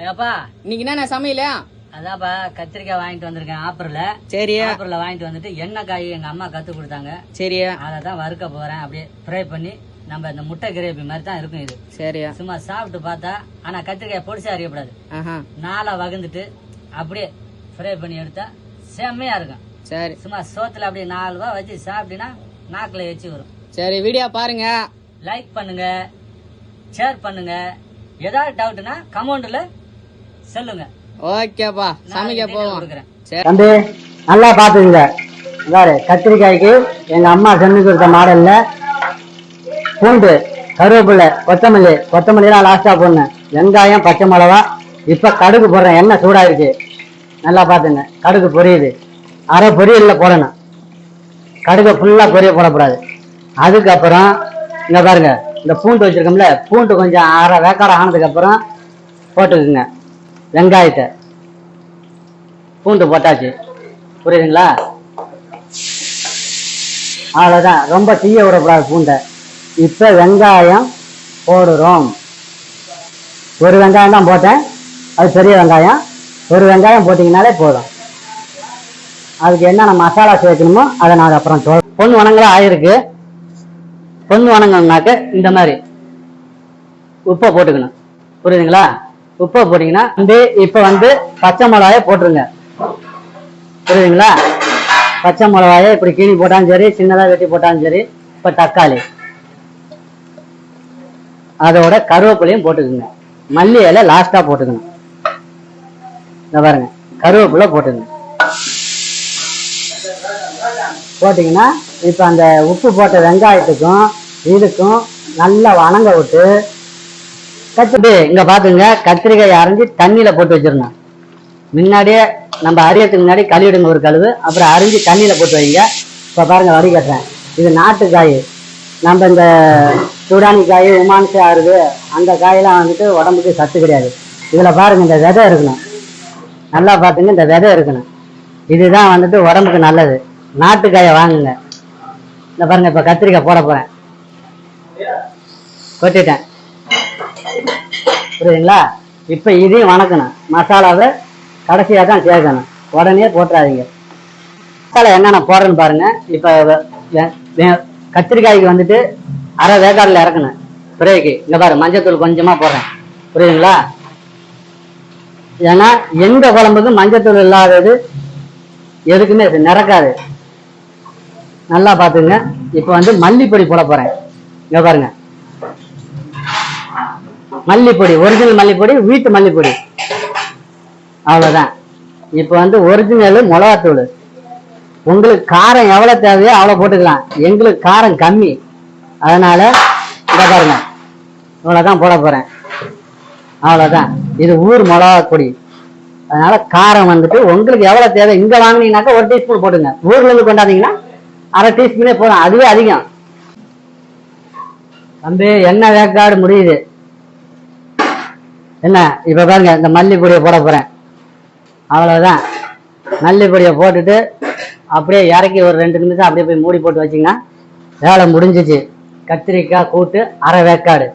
ஐயாப்பா. இன்னைக்கு என்ன சமையல? அதான்ப்பா கத்திரிக்காய் வாங்கிட்டு வந்திருக்கேன் ஆப்பர்ல சரி ஆப்பர்ல வாங்கிட்டு வந்துட்டு எண்ணெய் காய் எங்க அம்மா கத்து கொடுத்தாங்க. சரி அதை தான் வறுக்க போறேன் அப்படியே ஃப்ரை பண்ணி நம்ம இந்த முட்டை கிரேவி மாதிரி தான் இருக்கும் இது. சரி சும்மா சாப்பிட்டு பார்த்தா ஆனா கத்திரிக்காய் பொடிசா அறியப்படாது. நாலா வகுந்துட்டு அப்படியே ஃப்ரை பண்ணி எடுத்தா செம்மையா இருக்கும். சரி. சும்மா சோத்துல அப்படியே நாலு ரூபா வச்சு சாப்பிட்டீங்கன்னா நாக்குல எச்சி வரும். சரி வீடியோ பாருங்க. லைக் பண்ணுங்க ஷேர் பண்ணுங்க. ஏதாவது டவுட்னா கமெண்ட்ல சொல்லுங்க. ஓகேப்பா சமைக்க போவோம். நல்லா பாத்துங்க பாரு கத்திரிக்காய்க்கு எங்க அம்மா செஞ்சு கொடுத்த மாடல்ல பூண்டு கருவேப்பிலை கொத்தமல்லி கொத்தமல்லிலாம் லாஸ்டா போடணும். வெங்காயம் பச்சை மிளகா இப்ப கடுகு போடுறேன். எண்ணெய் சூடாயிருக்கு. நல்லா பாத்துங்க கடுகு பொரியுது. அரை பொரியல்ல போடணும். கடுகு ஃபுல்லா பொரிய போடக்கூடாது. அதுக்கப்புறம் இங்க பாருங்க இந்த பூண்டு வச்சிருக்கோம்ல பூண்டு கொஞ்சம் அரை வேக்காடு ஆனதுக்கு அப்புறம் போட்டுக்குங்க. வெங்காயத்தை பூண்டு போட்டாச்சு. புரியுதுங்களா? அவ்வளோதான் ரொம்ப தீய விடக்கூடாது பூண்டை. இப்போ வெங்காயம் போடுறோம். ஒரு வெங்காயம் தான் போட்டேன். அது பெரிய வெங்காயம். ஒரு வெங்காயம் போட்டிங்கனாலே போதும். அதுக்கு என்னென்ன மசாலா சேர்க்கணுமோ அதை நான் அப்புறம் சொல் பொண்ணு வணங்கலாம் ஆயிருக்கு. பொண்ணு வணங்கம்னாக்க இந்த மாதிரி உப்பை போட்டுக்கணும். புரியுதுங்களா? உப்பை போட்டிங்கன்னா வந்து இப்போ வந்து பச்சை மிளகாயை போட்டுருங்க. புரியுதுங்களா? பச்சை மிளகாயை இப்படி கீழி போட்டாலும் சரி சின்னதாக வெட்டி போட்டாலும் சரி இப்போ தக்காளி. அதோட கருவேப்பிலையும் போட்டுக்குங்க. மல்லி இலை லாஸ்ட்டாக போட்டுக்கணும். இந்த பாருங்க கருவேப்பிலை போட்டுக்கணும். போட்டிங்கன்னா இப்போ அந்த உப்பு போட்ட வெங்காயத்துக்கும் இதுக்கும் நல்லா வணங்க விட்டு கத்திரி இங்க பாத்துங்க கத்திரிக்காய் அரைஞ்சி தண்ணியில போட்டு வச்சிருந்தேன் முன்னாடியே நம்ம அரியத்துக்கு முன்னாடி கழுவிடுங்க ஒரு கழுவு. அப்புறம் அரிஞ்சு தண்ணியில போட்டு வைங்க. இப்ப பாருங்க வரி கட்டுறேன். இது நாட்டு காய். நம்ம இந்த சூடானி காய் உமான்சி ஆறுது. அந்த காயெல்லாம் வந்துட்டு உடம்புக்கு சத்து கிடையாது. இதுல பாருங்க இந்த விதை இருக்கணும். நல்லா பாத்துங்க இந்த விதை இருக்கணும். இதுதான் வந்துட்டு உடம்புக்கு நல்லது. நாட்டுக்காயை வாங்குங்க. இந்த பாருங்க இப்ப கத்திரிக்காய் போட போறேன். கொட்டிட்டேன். புரியுதுங்களா? இப்போ இதையும் வணக்கணும். மசாலாவை கடைசியாக தான் சேர்க்கணும். உடனே போட்டுறாதீங்க. மசாலா என்னென்ன போடுறேன்னு பாருங்க. இப்போ கத்திரிக்காய்க்கு வந்துட்டு அரை வேக்காடில் இறக்கணும். பிறகு இங்கே பாரு மஞ்சத்தூள் கொஞ்சமாக போடுறேன். புரியுதுங்களா? ஏன்னா எந்த குழம்புக்கும் மஞ்சத்தூள் இல்லாதது எதுக்குமே நிறக்காது. நல்லா பார்த்துங்க இப்போ வந்து மல்லிப்பொடி போட போகிறேன் இங்கே பாருங்க. மல்லிப்பொடி ஒரிஜினல் மல்லிப்பொடி வீட்டு மல்லிப்பொடி. அவ்வளவுதான். இப்போ வந்து ஒரிஜினல் மிளகாத்தூள். உங்களுக்கு காரம் எவ்வளவு தேவையோ அவ்வளவு போட்டுக்கலாம். எங்களுக்கு காரம் கம்மி. அதனால இத பாருங்க. இவ்வளவுதான் போட போறேன். அவ்வளவுதான். இது ஊர் மிளகா பொடி. அதனால காரம் வந்துட்டு உங்களுக்கு எவ்வளவு தேவை? இங்க வாங்கினீங்கனாக்கா ஒரு டீஸ்பூன் போட்டுங்க. ஊர்ல இருந்து கொண்டாந்தீங்கன்னா அரை டீஸ்பூனே போதும். அதுவே அதிகம். தம்பி எண்ணெய் வேக்காடு முடியுது? என்ன இப்ப பாருங்க இந்த மல்லிப்பொடியை போட போறேன். அவ்வளவுதான். மல்லிப்பொடியை போட்டுட்டு அப்படியே இறக்கி ஒரு ரெண்டு நிமிஷம் அப்படியே போய் மூடி போட்டு வச்சிங்கன்னா வேலை முடிஞ்சிச்சு. கத்திரிக்காய் கூட்டு அரை வேக்காடு.